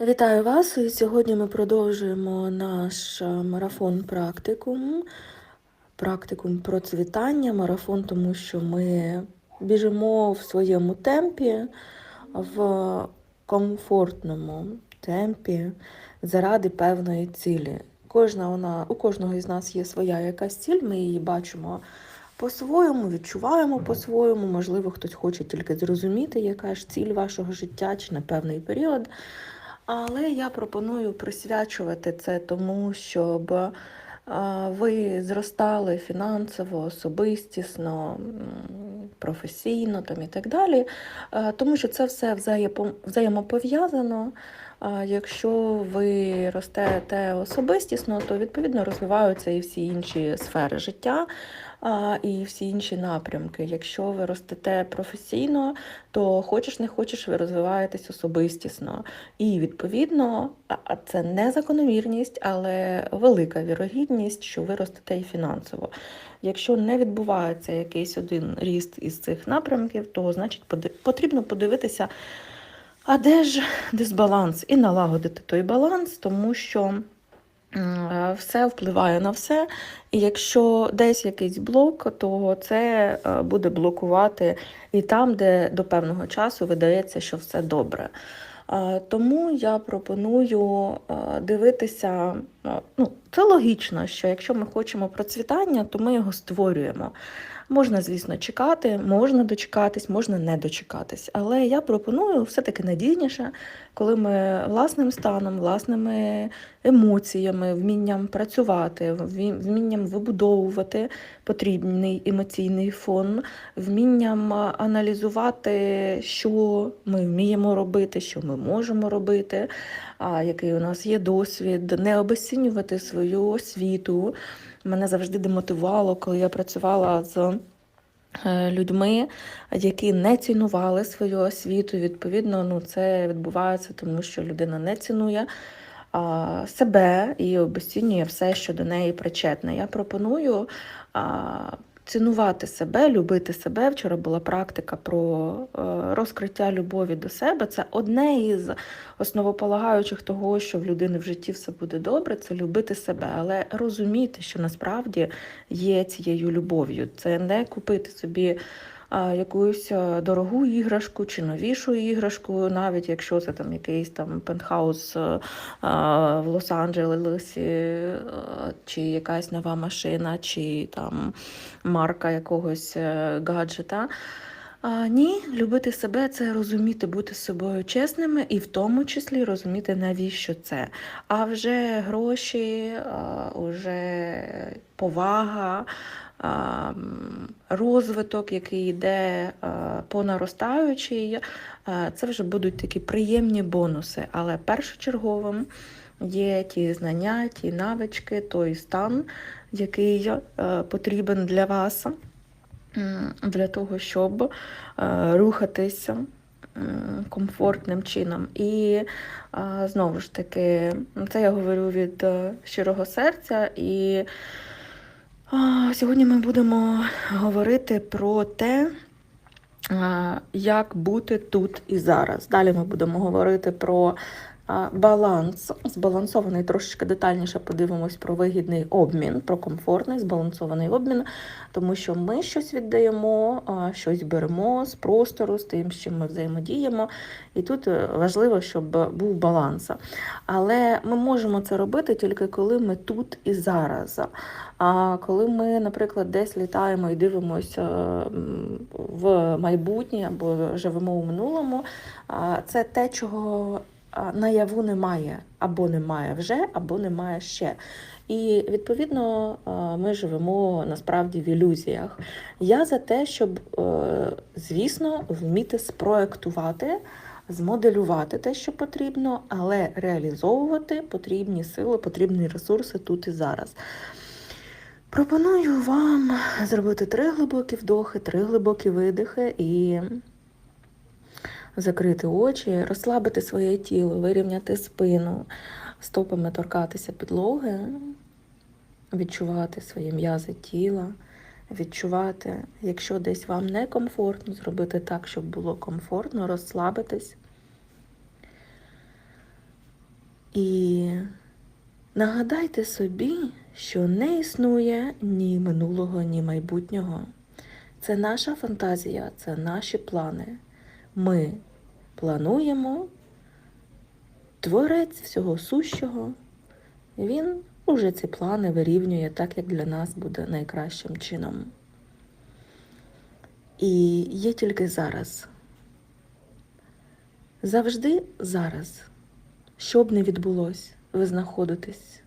Вітаю вас! І сьогодні ми продовжуємо наш е, марафон практикум. Практикум процвітання, марафон, тому що ми біжимо в своєму темпі, в комфортному темпі заради певної цілі. Кожна вона, у кожного із нас є своя якась ціль, ми її бачимо по-своєму, відчуваємо по-своєму. Можливо, хтось хоче тільки зрозуміти, яка ж ціль вашого життя чи на певний період. Але я пропоную присвячувати це тому, щоб е, ви зростали фінансово, особистісно, професійно там і так далі, Е, тому що це все взаємопов'язано. Е, Якщо ви ростете особистісно, то відповідно розвиваються і всі інші сфери життя і всі інші напрямки. Якщо ви ростете професійно, то хочеш не хочеш, ви розвиваєтесь особистісно. І відповідно, а- це не закономірність, але велика вірогідність, що ви ростете і фінансово. Якщо не відбувається якийсь один ріст із цих напрямків, то значить потрібно подивитися, а де ж дисбаланс, і налагодити той баланс, тому що все впливає на все. І якщо десь якийсь блок, то це е, буде блокувати і там, де до певного часу видається, що все добре. Е, Тому я пропоную е, дивитися. е, Ну, це логічно, що якщо ми хочемо процвітання, то ми його створюємо. Можна, звісно, чекати, можна дочекатись, можна не дочекатись. Але я пропоную все-таки надійніше, коли ми власним станом, власними емоціями, вмінням працювати, вмінням вибудовувати потрібний емоційний фон, вмінням аналізувати, що ми вміємо робити, що ми можемо робити, який у нас є досвід, не обесцінювати свою освіту. Мене завжди демотивувало, коли я працювала з е, людьми, які не цінували свою освіту. Відповідно, ну це відбувається, тому що людина не цінує себе і обесцінює все, що до неї причетне. Я пропоную цінувати себе, любити себе. Вчора була практика про е, розкриття любові до себе. Це одне із основополагаючих того, що в людини в житті все буде добре, це любити себе, але розуміти, що насправді є цією любов'ю. Це не купити собі якусь дорогу іграшку чи новішу іграшку, навіть якщо це там якийсь там пентхаус а, в Лос-Анджелесі, чи якась нова машина, чи там марка якогось е, гаджета. А, ні, любити себе це розуміти, бути з собою чесними, і в тому числі розуміти, навіщо це. А вже гроші, а, вже повага, розвиток, який йде а, по наростаючій, це вже будуть такі приємні бонуси. Але першочерговим є ті знання, ті навички, той стан, який е, потрібен для вас для того, щоб е, рухатися комфортним чином. І е, знову ж таки, це я говорю від е, щирого серця. І сьогодні ми будемо говорити про те, як бути тут і зараз. Далі ми будемо говорити про баланс, збалансований трошечки детальніше подивимось про вигідний обмін, про комфортний збалансований обмін, тому що ми щось віддаємо, щось беремо з простору, з тим, з чим ми взаємодіємо. І тут е, важливо, щоб був баланс. Але ми можемо це робити тільки коли ми тут і зараз. А коли ми, наприклад, десь літаємо і дивимося в майбутнє або живемо у минулому, це те, чого наяву немає, або немає вже, або немає ще. І відповідно ми живемо насправді в ілюзіях. Я за те, щоб, е, звісно, вміти спроектувати. Змоделювати те, що потрібно, але реалізовувати потрібні сили, потрібні ресурси тут і зараз. Пропоную вам зробити три глибокі вдохи, три глибокі видихи і закрити очі, розслабити своє тіло, вирівняти спину, стопами торкатися підлоги, відчувати свої м'язи тіла, відчувати, якщо десь вам некомфортно, зробити так, щоб було комфортно, розслабитись. І нагадайте собі, що не існує ні минулого, ні майбутнього. Це наша фантазія, це наші плани. Ми плануємо, творець всього сущого. Він уже ці плани вирівнює так, як для нас буде найкращим чином. І є тільки зараз. Завжди зараз. Що б не відбулося, ви знаходитесь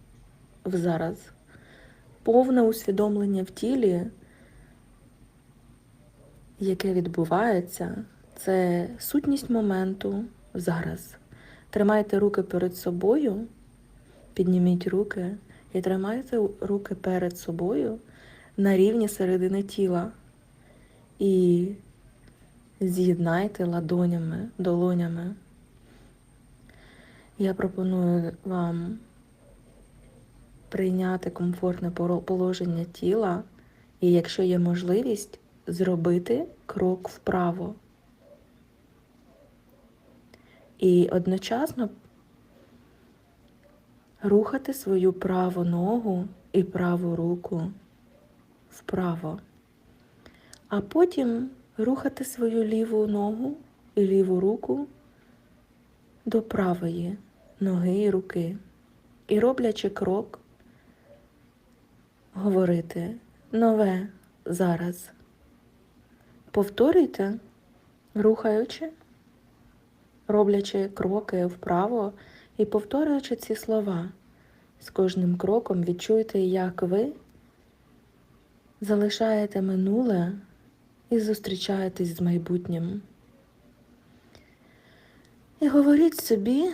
в зараз. Повне усвідомлення в тілі, яке відбувається, це сутність моменту зараз. Тримайте руки перед собою, підніміть руки і тримайте руки перед собою на рівні середини тіла. І з'єднайте ладонями, долонями. Я пропоную вам прийняти комфортне положення тіла і, якщо є можливість, зробити крок вправо. І одночасно рухати свою праву ногу і праву руку вправо, а потім рухати свою ліву ногу і ліву руку до правої ноги і руки. І роблячи крок, говорити нове зараз. Повторюйте, рухаючи, роблячи кроки вправо і повторюючи ці слова. З кожним кроком відчуйте, як ви залишаєте минуле і зустрічаєтесь з майбутнім. І говоріть собі,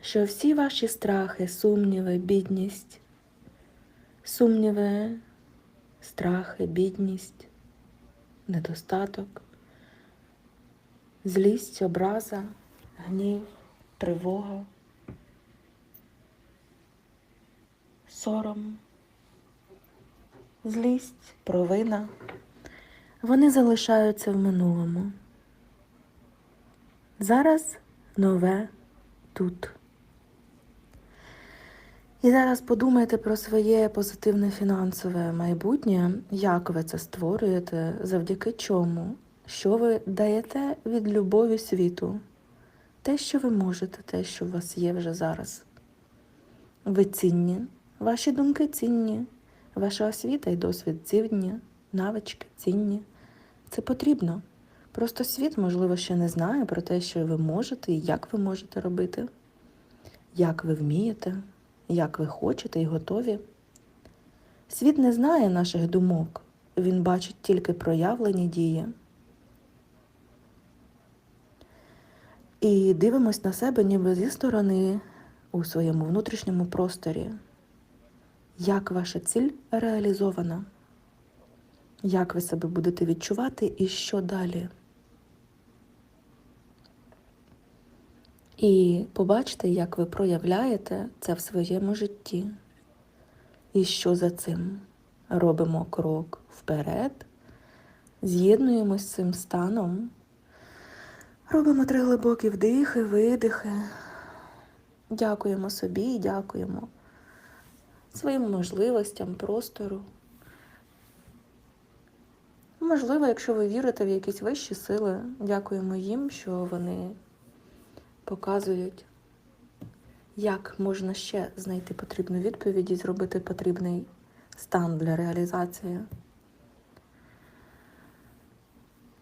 що всі ваші страхи, сумніви, бідність, сумніви, страхи, бідність, недостаток, злість, образа, гнів, тривога, сором, злість, провина. Вони залишаються в минулому. Зараз нове тут. І зараз подумайте про своє позитивне фінансове майбутнє, як ви це створюєте, завдяки чому, що ви даєте від любові світу, те, що ви можете, те, що у вас є вже зараз. Ви цінні, ваші думки цінні, ваша освіта і досвід цінні, навички цінні. Це потрібно. Просто світ, можливо, ще не знає про те, що ви можете і як ви можете робити, як ви вмієте, як ви хочете і готові. Світ не знає наших думок, він бачить тільки проявлені дії. І дивимось на себе ніби зі сторони у своєму внутрішньому просторі. Як ваша ціль реалізована? Як ви себе будете відчувати і що далі? І побачите, як ви проявляєте це в своєму житті. І що за цим? Робимо крок вперед, з'єднуємось з цим станом, робимо три глибокі вдихи, видихи. Дякуємо собі і дякуємо своїм можливостям, простору. Можливо, якщо ви вірите в якісь вищі сили, дякуємо їм, що вони показують, як можна ще знайти потрібну відповідь і зробити потрібний стан для реалізації.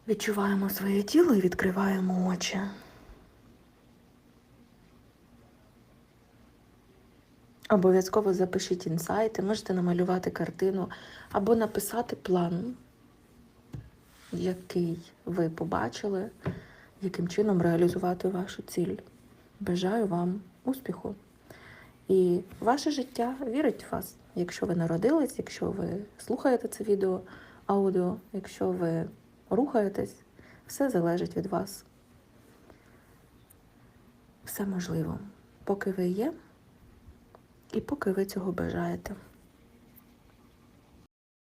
Відчуваємо своє тіло і відкриваємо очі. Обов'язково запишіть інсайти, можете намалювати картину або написати план, який ви побачили, яким чином реалізувати вашу ціль. Бажаю вам успіху! І ваше життя вірить в вас, якщо ви народились, якщо ви слухаєте це відео, аудіо, якщо ви рухаєтесь, все залежить від вас. Все можливо, поки ви є і поки ви цього бажаєте.